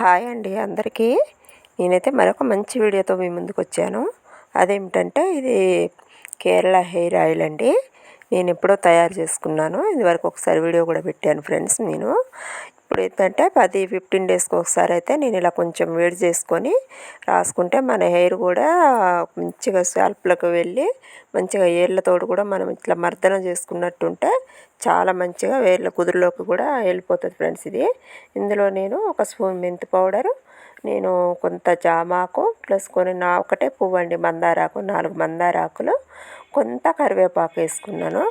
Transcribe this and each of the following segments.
Hi అండి అందరికీ. నేనైతే మరొక మంచి వీడియోతో మీ ముందుకు వచ్చాను అదేమిటంటే ఇది కేరళ హెయిర్ ఆయిల్ అండి. నేను ఎప్పుడో తయారు చేసుకున్నాను. ఇదివరకు ఒకసారి వీడియో కూడా పెట్టాను ఫ్రెండ్స్ నేను. ఇప్పుడు ఏంటంటే పది ఫిఫ్టీన్ డేస్కి ఒకసారి అయితే నేను ఇలా కొంచెం వేడి చేసుకొని రాసుకుంటే మన హెయిర్ కూడా మంచిగా స్కాల్ప్లకు వెళ్ళి మంచిగా ఏళ్ళతోడు కూడా మనం ఇట్లా మర్దన చేసుకున్నట్టుంటే చాలా మంచిగా వేర్ల కుదురులోకి కూడా వెళ్ళిపోతుంది ఫ్రెండ్స్ ఇది. ఇందులో నేను ఒక స్పూన్ మెంతి పౌడరు నేను కొంత జామాకు ప్లస్ కొన్ని నా ఒకటే పువ్వు అండి మందారాకు నాలుగు మందారాకులు కొంత కరివేపాకు వేసుకున్నాను.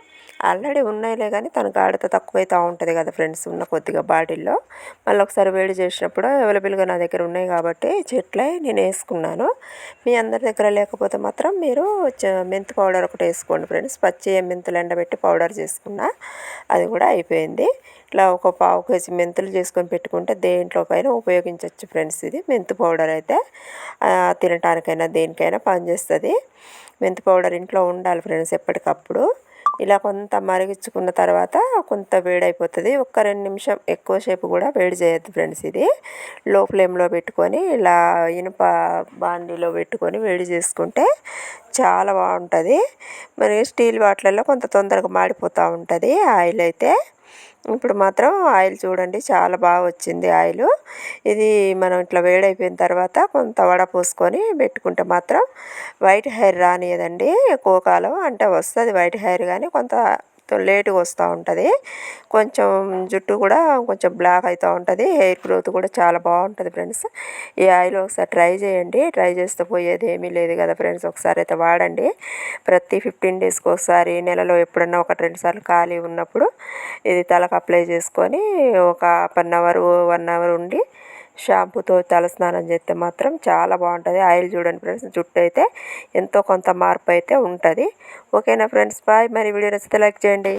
ఆల్రెడీ ఉన్నాయిలే కానీ తనకు ఆడత తక్కువైతే ఉంటుంది కదా ఫ్రెండ్స్ ఉన్న కొద్దిగా బాటిల్లో. మళ్ళీ ఒకసారి వేడి చేసినప్పుడు అవైలబుల్గా నా దగ్గర ఉన్నాయి కాబట్టి చెట్లే నేను వేసుకున్నాను. మీ అందరి దగ్గర లేకపోతే మాత్రం మీరు మెంతి పౌడర్ ఒకటి వేసుకోండి ఫ్రెండ్స్. పచ్చి మెంతులు ఎండబెట్టి పౌడర్ చేసుకున్నా అది కూడా అయిపోయింది. ఇట్లా ఒక పావు కేజీ మెంతులు చేసుకొని పెట్టుకుంటే దేంట్లో పైన ఉపయోగించవచ్చు ఫ్రెండ్స్ ఇది. మెంతి పౌడర్ అయితే తినటానికైనా దేనికైనా పనిచేస్తుంది మెంతి పౌడర్ ఇంట్లో ఉండాలి ఫ్రెండ్స్ ఎప్పటికప్పుడు. ఇలా కొంత మరిగించుకున్న తర్వాత కొంత వేడైపోతుంది. ఒక్క రెండు నిమిషం ఎక్కువసేపు కూడా వేడి చేయొద్దు ఫ్రెండ్స్ ఇది. లో ఫ్లేమ్లో పెట్టుకొని ఇలా ఇనుప బాండీలో పెట్టుకొని వేడి చేసుకుంటే చాలా బాగుంటుంది. మరి స్టీల్ వాటిలలో కొంత తొందరగా మాడిపోతూ ఉంటుంది. ఆయిల్ అయితే ఇప్పుడు మాత్రం ఆయిల్ చూడండి చాలా బాగా వచ్చింది ఆయిల్. ఇది మనం ఇట్లా వేడైపోయిన తర్వాత కొంత వడ పోసుకొని పెట్టుకుంటే మాత్రం వైట్ హెయిర్ రానియదండి. ఎక్కువ కాలం అంటే వస్తుంది వైట్ హెయిర్ కానీ కొంత లేటుగా వస్తూ ఉంటుంది. కొంచెం జుట్టు కూడా కొంచెం బ్లాక్ అవుతూ ఉంటుంది. హెయిర్ గ్రోత్ కూడా చాలా బాగుంటుంది ఫ్రెండ్స్. ఈ ఆయిల్ ఒకసారి ట్రై చేయండి. ట్రై చేస్తే పోయేది ఏమీ లేదు కదా ఫ్రెండ్స్. ఒకసారి అయితే వాడండి. ప్రతి ఫిఫ్టీన్ డేస్కి ఒకసారి నెలలో ఎప్పుడన్నా ఒకటి రెండు సార్లు ఖాళీ ఉన్నప్పుడు ఇది తలకు అప్లై చేసుకొని ఒక half an hour one hour ఉండి షాంపూతో తలస్నానం చేస్తే మాత్రం చాలా బాగుంటుంది. ఆయిల్ చూడండి ఫ్రెండ్స్ జుట్టు అయితే ఎంతో కొంత మార్పు అయితే ఉంటుంది. ఓకేనా ఫ్రెండ్స్ బాయ్. మరి వీడియో నచ్చితే లైక్ చేయండి.